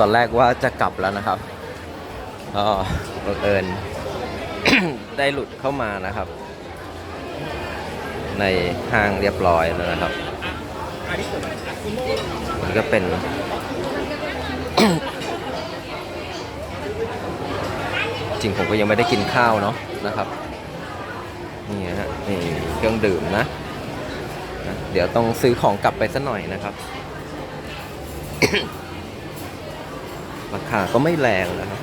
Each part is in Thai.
ตอนแรกว่าจะกลับแล้วนะครับก็บังเอิญได้หลุดเข้ามานะครับ ในห้างเรียบร้อยแล้วนะครับมันก็เป็นจริงผมก็ยังไม่ได้กินข้าวเนาะนะครับนี่ฮะนี่เครื่องดื่มนะนะเดี๋ยวต้องซื้อของกลับไปสักหน่อยนะครับ ราคาก็ไม่แรงนะครับ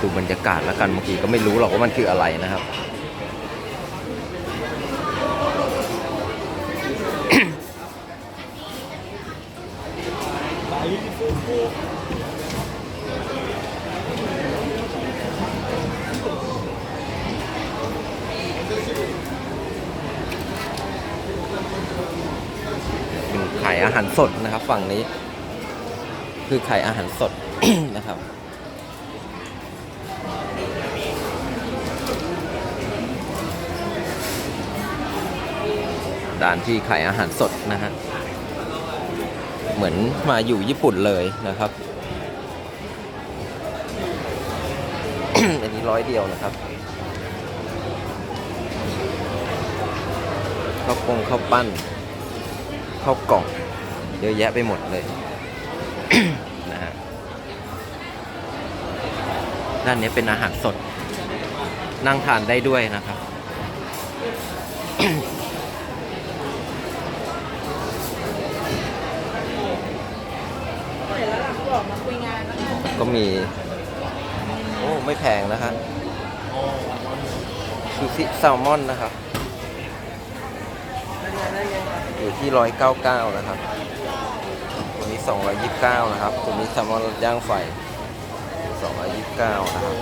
ดูบรรยากาศแล้วกันเมื่อกี้ก็ไม่รู้หรอกว่ามันคืออะไรนะครับ อาหารสดนะครับ ฝั่งนี้ คือขายอาหารสดนะครับร้านที่ขายอาหารสดนะฮะ เหมือนมาอยู่ญี่ปุ่นเลยนะครับ อันนี้ร้อยเดียวนะครับ ข้าวกงข้าวปั้น ข้าวกล่อง เยอะแยะไปหมดเลยนะฮะด้านนี้เป็นอาหารสด นั่งทานได้ด้วยนะครับ ก็มี โอ้ ไม่แพงนะฮะซูชิแซลมอนนะครับ อยู่ที่ร้อยเก้าเก้านะครับ ตัวนี้สองร้อยยี่สิบเก้านะครับ ตัวนี้แซลมอนย่างไฟสองร้อยยี่สิบเก้านะครับ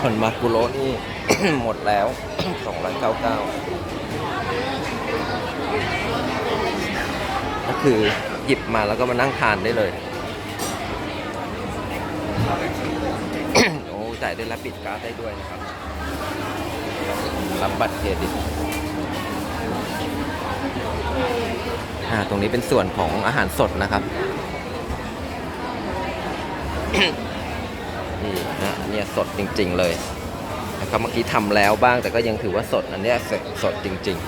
ผลมากุโรนี่ หมดแล้ว 299 ก็คือหยิบมาแล้วก็มานั่งทานได้เลยโอ้จ่ายด้วยรับปิดการ์ดได้ด้วยนะครับ รับบัตรเครดิตอ่าตรงนี้เป็นส่วนของอาหารสดนะครับนี่นะเนี่ยสดจริง ๆ เลยนะครับเมื่อกี้ทำแล้วบ้างแต่ก็ยังถือว่าสดอันนี้สดสดจริง ๆ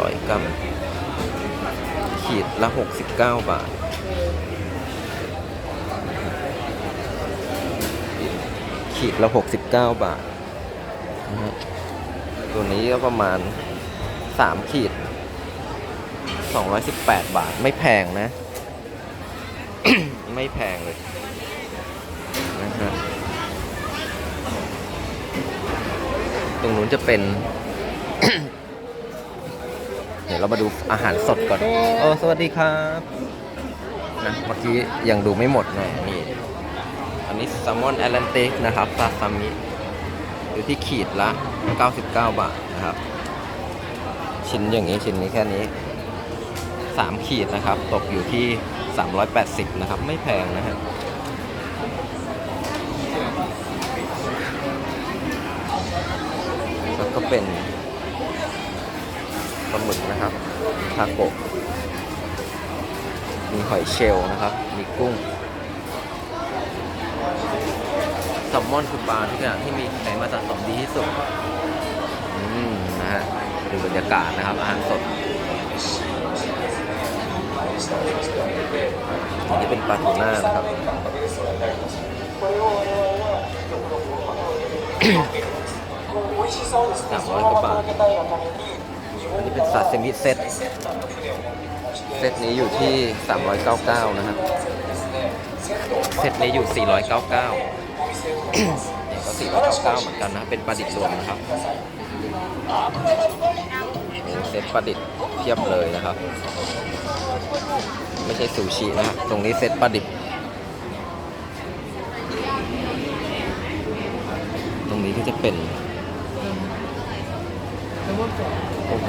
ร้อยกรัมขีดละ 69 บาท ขีดละ 69 บาทนะฮะตัวนี้ก็ประมาณ 3 ขีด 218 บาทไม่แพงนะ ไม่แพงเลยนะฮะตรงนู้นจะเป็น เดี๋ยวเรามาดูอาหารสดก่อนเออสวัสดีครับ นะ เมื่อกี้ยังดูไม่หมดนะนี่อัน นี้แซลมอนแอตแลนติกนะครับซาซามิอยู่ที่ขีดละ 99 บาทนะครับ ชิ้นอย่างนี้ชิ้นนี้แค่นี้ 3 ขีดนะครับ ตกอยู่ที่ 380 นะครับ ไม่แพงนะฮะแล้วก็เป็นปลาหมึกนะครับทาโกะมีหอยเชลล์นะครับ มีกุ้ง แซลมอนคือปลาทุกอย่างที่มีไขมันสะสมดีที่สุดอืมนะฮะดูบรรยากาศนะครับ อาหารสดอันนี้เป็นปลาทูน่านะครับสามร้อยกว่าบาทอันนี้เป็นซาซิมิเซตเซตนี้อยู่ที่ 399 นะครับ เซตนี้อยู่ 499 ก็สี่ร้อยเก้าเหมือนกันนะ เป็นประดิษฐ์รวมนะครับเซตประดิษฐ์เทียบเลยนะครับ ไม่ใช่ซูชินะตรงนี้เซตประดิษฐ์ ตรงนี้ก็จะเป็นโอ้โห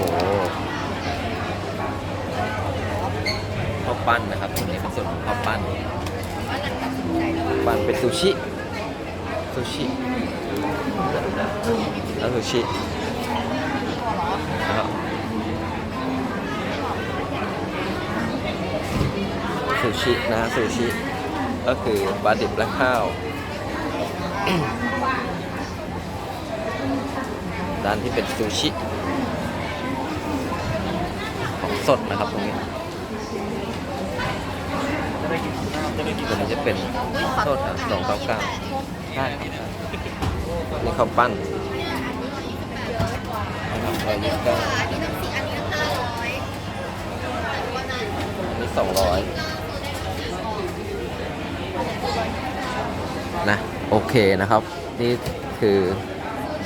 ข้าวปั้นนะครับตรงนี้เป็นส่วนของข้าวปั้น ปั้นเป็นซูชิ ซูชิแล้วซูชิซูชินะฮะซูชิ ก็คือปลาดิบและข้าว ด้านที่เป็นซูชิ ของสดนะครับตรงนี้ตัวนี้จะเป็นโทษสองเก้าเก้า ได้ครับนี่ข้าวปั้นร้อยยี่สิบเก้าอันนี้สองร้อยนะโอเคนะครับ นี่คือ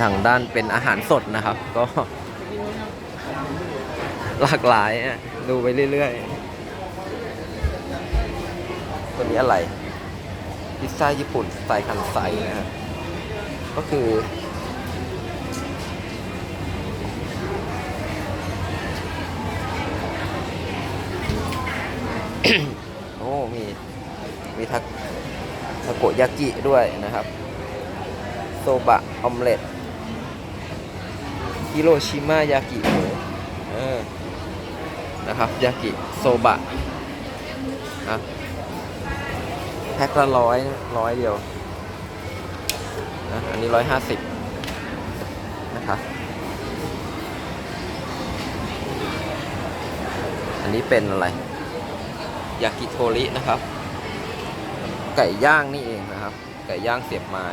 ทางด้านเป็นอาหารสดนะครับ ก็ หลากหลายดูไปเรื่อยๆตัวนี้อะไร พิซซ่าญี่ปุ่นสไตล์คันไซนะฮะก็คือ โอ้ มี มีทักทาโกยากิด้วยนะครับ โซบะ ออมเล็ตฮิโรชิมายากิหมูเออนะครับ ยากิ โซบะนะ แพ็คละร้อยร้อยเดียวนะอันนี้ร้อยห้าสิบนะครับอันนี้เป็นอะไร ยากิโทรินะครับ ไก่ย่างนี่เองนะครับ ไก่ย่างเสียบไม้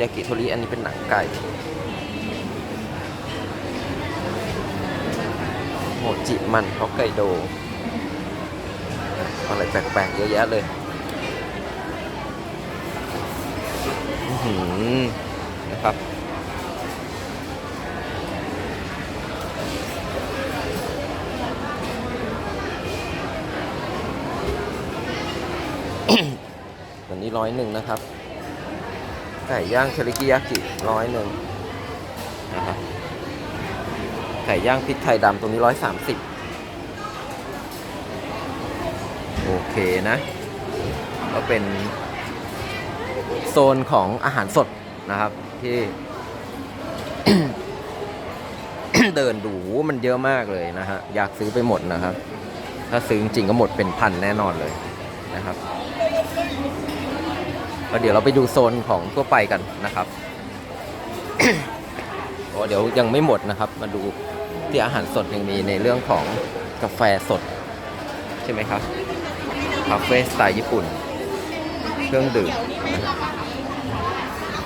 ยากิโทริอันนี้เป็นหนังไก่โมจิมันฮอกไกโด อะไรแปลกๆเยอะแยะเลยหือนะครับตัวนี้ร้อยหนึ่งนะครับ ไก่ย่างเทริกิยากิร้อยหนึ่งนะครับไก่ย่างพริกไทยดำตรงนี้ร้อยสามสิบ โอเคนะ ก็เป็นโซนของอาหารสดนะครับที่ เดินดูมันเยอะมากเลยนะฮะ อยากซื้อไปหมดนะครับ ถ้าซื้อจริงก็หมดเป็นพันแน่นอนเลยนะครับแล้วเดี๋ยวเราไปดูโซนของทั่วไปกันนะครับโอ้เดี๋ยวยังไม่หมดนะครับ มาดูที่อาหารสดยังมีในเรื่องของกาแฟสด ใช่ไหมครับาเฟ่สไตล์ญี่ปุ่น เครื่องดื่ม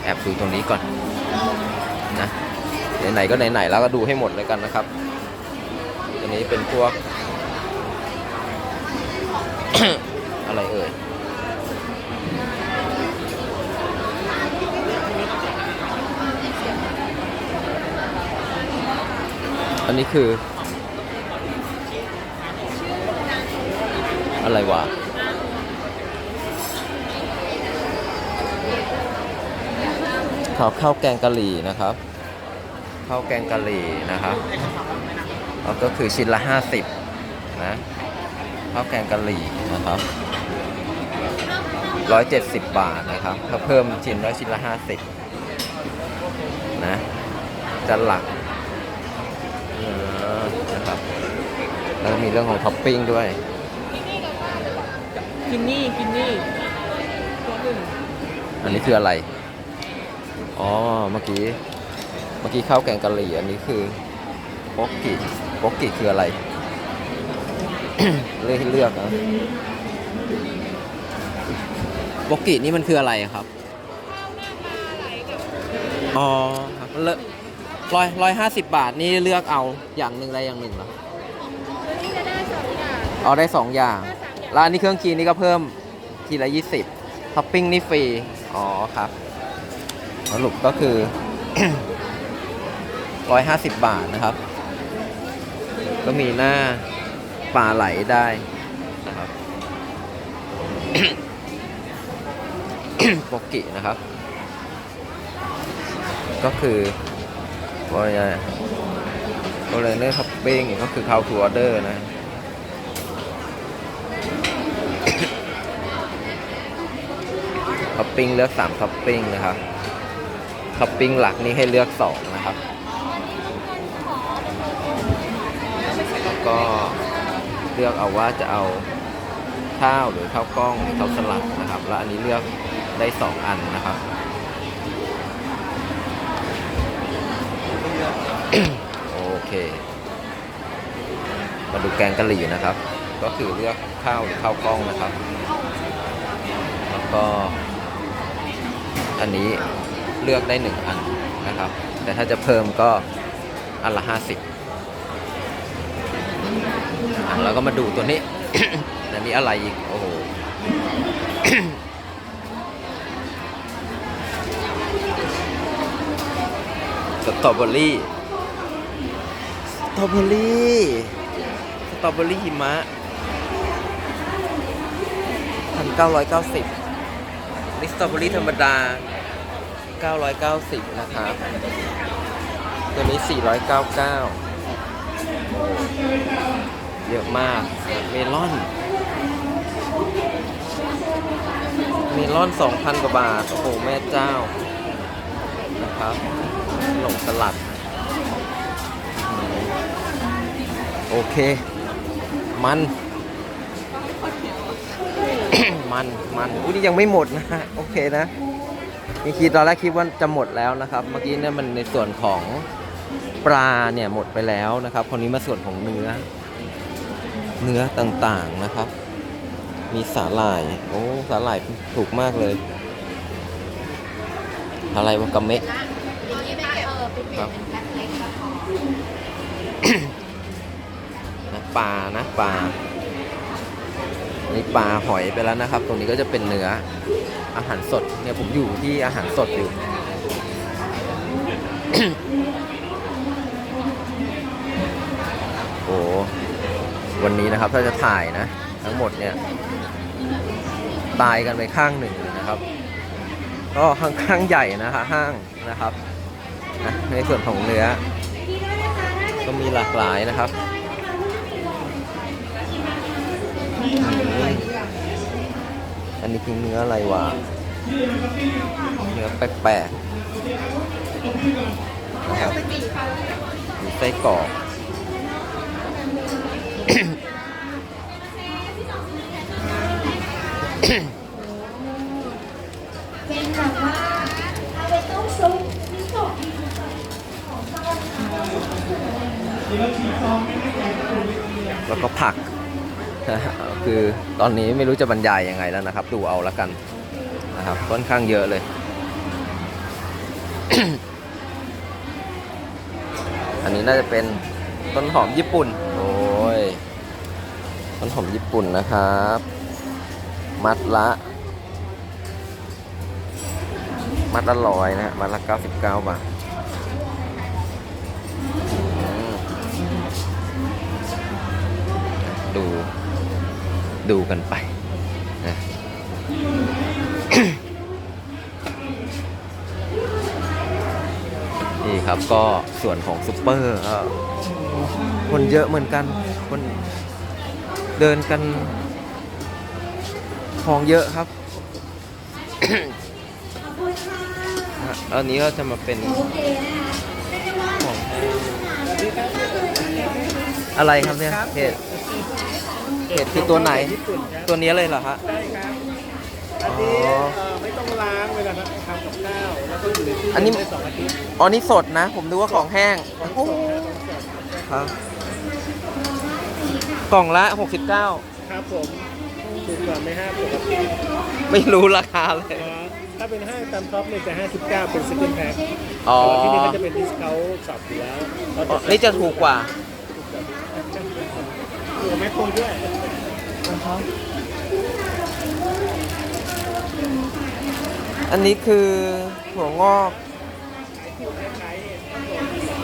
แอบดูตรงนี้ก่อนนะไหนๆก็ไหนๆแล้วก็ดูให้หมดเลยกันนะครับตัวนี้เป็นพวก อะไรเอ่ยอันนี้คือ อะไรวะ ข้าวข้าวแกงกะหรี่นะครับข้าวแกงกะหรี่นะครับแล้วก็คือชิ้นละ 50นะข้าวแกงกะหรี่นะครับ 170 บาทนะครับถ้าเพิ่มชิ้นละชิ้นละ 50นะจะหลักเออนะครับแล้วก็มีเรื่องของท็อปปิ้งด้วยกินนี่กินนี่ตัวหนึ่งอันนี้คืออะไร อ๋อ เมื่อกี้ เมื่อกี้ข้าวแกงกะหรี่ อันนี้คือโป๊กกิโป๊กกิคืออะไร เลือกให้เลือกนะโป๊กกินี่มันคืออะไรครับ อ๋อครับเลอะร้อยร้อยห้าสิบบาทนี่เลือกเอาอย่างหนึ่งอะไรอย่างหนึ่งเหรอตัวนี้จะได้สองอย่างเอาได้สองอย่างถ้าสามอย่างแล้วอันนี้เครื่องคีนี่ก็เพิ่มทีละยี่สิบท็อปปิ้งนี่ฟรี อ๋อครับ สรุปก็คือร้อยห้าสิบบาทนะครับ ก็มีหน้าปลาไหลได้นะครับโปกินะครับ ก็คือว่าไงก็ตัวเลนเนอร์ท็อปปิ้งก็คือ how to order นะท็อปปิ้งเลือก3ท็อปปิ้งนะครับ ท็อปปิ้งหลักนี่ให้เลือก 2 นะครับ แล้วก็เลือกเอาว่าจะเอาข้าวหรือข้าวกล้องหรือข้าวสลัดนะครับ แล้วอันนี้เลือกได้ 2 อันนะครับ โอเค มาดูแกงกะหรี่นะครับ ก็คือเลือกข้าวหรือข้าวกล้องนะครับ แล้วก็อันนี้ เลือกได้หนึ่งอันนะครับ แต่ถ้าจะเพิ่มก็อันละห้าสิบแล้วก็มาดูตัวนี้อันนี้อะไรอีก โอ้โหสตรอเบอรี่สตรอเบอรี่สตรอเบอรี่หิมะพันเก้าร้อยเก้าสิบนี่สตรอเบอรี่ธรรมดา 990 นะครับตัวนี้ 499 เยอะมาก เมลอน เมลอน 2,000 กว่าบาท โอ้โห แม่เจ้า นะครับขนมสลัด โอเค มัน มัน มัน อุ้ยนี่ยังไม่หมดนะ โอเคนะ มีคิดตอนแรกคิดว่าจะหมดแล้วนะครับ เมื่อกี้เนี่ยมันในส่วนของปลาเนี่ยหมดไปแล้วนะครับคนนี้มาส่วนของเนื้อ เนื้อต่างๆนะครับ มีสาหร่าย โอ้สาหร่ายถูกมากเลย อะไรวะกะเมะตัวนี้ไม่เออเป็นเปลี่ยนเป็นแพ็คเล็กก็พอนะปลานะปลานี่ปลาหอยไปแล้วนะครับ ตรงนี้ก็จะเป็นเนื้อ อาหารสดเนี่ยผมอยู่ที่อาหารสดอยู่ โอ้วันนี้นะครับถ้าจะถ่ายนะ ทั้งหมดเนี่ย ตายกันไปข้างหนึ่งเลยนะครับ ก็ค่อนข้างใหญ่นะคะห้างนะครับในส่วนของเนื้อ ก็มีหลากหลายนะครับ อันนี้คือเนื้ออะไรวะเนื้อแปลกๆนะครับมีไส้กรอกเป็นแบบว่าเอาไปต้มซุปมิโซะแล้วก็ผัก คือตอนนี้ไม่รู้จะบรรยายยังไงแล้วนะครับ ดูเอาละกันนะครับค่อนข้างเยอะเลย อันนี้น่าจะเป็นต้นหอมญี่ปุ่น โอ้ย ต้นหอมญี่ปุ่นนะครับ มัดละ มัดละร้อยนะฮะมัดละ99บาทอืมดู ดูกันไปนะนี่ครับก็ส่วนของซูเปอร์คนเยอะเหมือนกันคนเดินกันของเยอะครับอันนี้ก็จะมาเป็นอะได้ว่าของอะไรครับเนี่ยเห็ด เห็ดคือตัวไหน ญี่ปุ่นครับตัวนี้เลยเหรอฮะ ได้ครับอันนี้อ๋อเอ่อไม่ต้องล้างเวลาทำกับข้าวแล้วก็อยู่ในตู้อันนี้ เย็นได้สองอาทิตย์อ๋อนี่สดนะ ผมนึกว่าของแห้งของสโอ้ดโหนะของสดครับกล่องละ 69 ครับผมถูกกว่าไม่ห้าปกติไม่รู้ราคาเลยเนาะถ้าเป็นห้างตามท็อปเนี่ยจะ 59 เป็นซิกเกิลแพ็คอ๋อที่นี่ก็จะเป็นดิสเคาท์ช็อปอยู่แล้วแล้วอ๋อนี่จะถูกกว่า ถูกไม่คงด้วยอันนี้คือถั่วงอก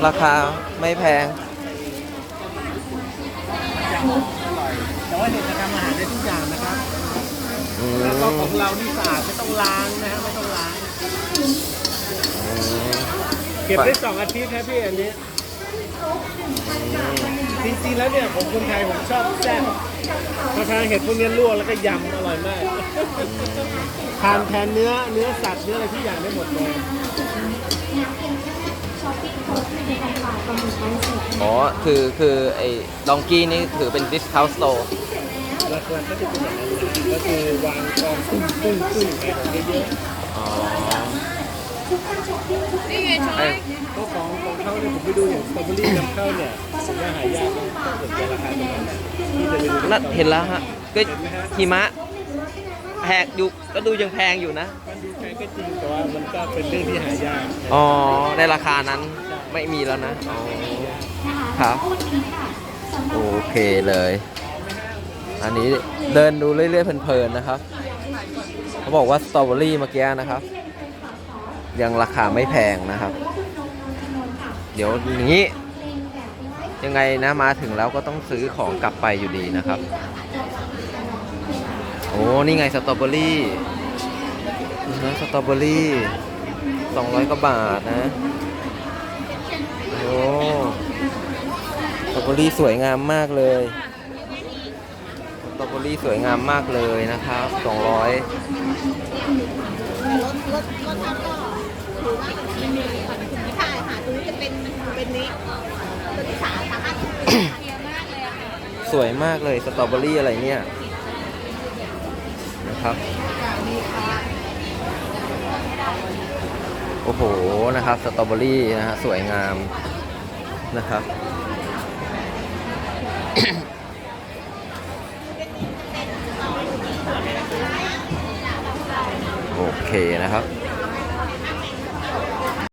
ราคาไม่แพงแต่ว่าเด็กจะทำอาหารได้ทุกอย่างนะครับ อืมแล้วก็ของเรานี่สะอาดไม่ต้องล้างนะฮะไม่ต้องล้างอืมเก็บได้สองอาทิตย์ครับพี่อันนี้ จริงๆแล้วเนี่ยผมคนไทยผมชอบแซ่บพอทานเห็ดพวกนี้ลวกแล้วก็ยำอร่อยมากทานแทนเนื้อเนื้อสัตว์เนื้ออะไรทุกอย่างได้หมดเลยอ๋อ คือคือไอ้ดองกี้นี่ถือเป็น discount store ราคาก็จะเป็นอย่างนั้นนะก็คือวางกองตึ้งตึ้งตึ้งแอบเยอะอ๋อ นี่ไงช้อไอ้ยๆก็ของของเขาเนี่ยผมไปดูอย่างสตรอเบอรี่นำเข้าเนี่ยผมว่าหายากนะถ้าเกิดจะราคาประมาณนั้นที่จะไปดูนั่นเห็นแล้วฮะก็หิมะแพงอยู่ก็ดูยังแพงอยู่นะ มันดูแพงก็จริงแต่ว่ามันก็เป็นเรื่องที่หายากอ๋อในราคานั้นไม่มีแล้วนะอ๋อครับโอเคเลย อันนี้เดินดูเรื่อยๆเพลินๆนะครับ เขาบอกว่าสตรอเบอรี่เมื่อกี้นะครับ ยังราคาไม่แพงนะครับ เดี๋ยวอย่างนี้ ยังไงนะมาถึงแล้วก็ต้องซื้อของกลับไปอยู่ดีนะครับ โอ้นี่ไงสตรอเบอรี่นะสตรอเบอรี่สองร้อยกว่าบาทนะ โอ้สตรอเบอรี่สวยงามมากเลยสตรอเบอรี่สวยงามมากเลยนะครับสองร้อย รถรถรถนั้นก็ถือว่าไม่ใช่ค่ะตรงนี้จะเป็นเป็นนี้ตัวที่สามสามารถเยอะมากเลยค่ะสวยมากเลยสตรอเบอรี่อะไรเนี่ยนะครับโอ้โหนะครับสตรอเบอรี่นะฮะสวยงามนะครับโอเคนะครับ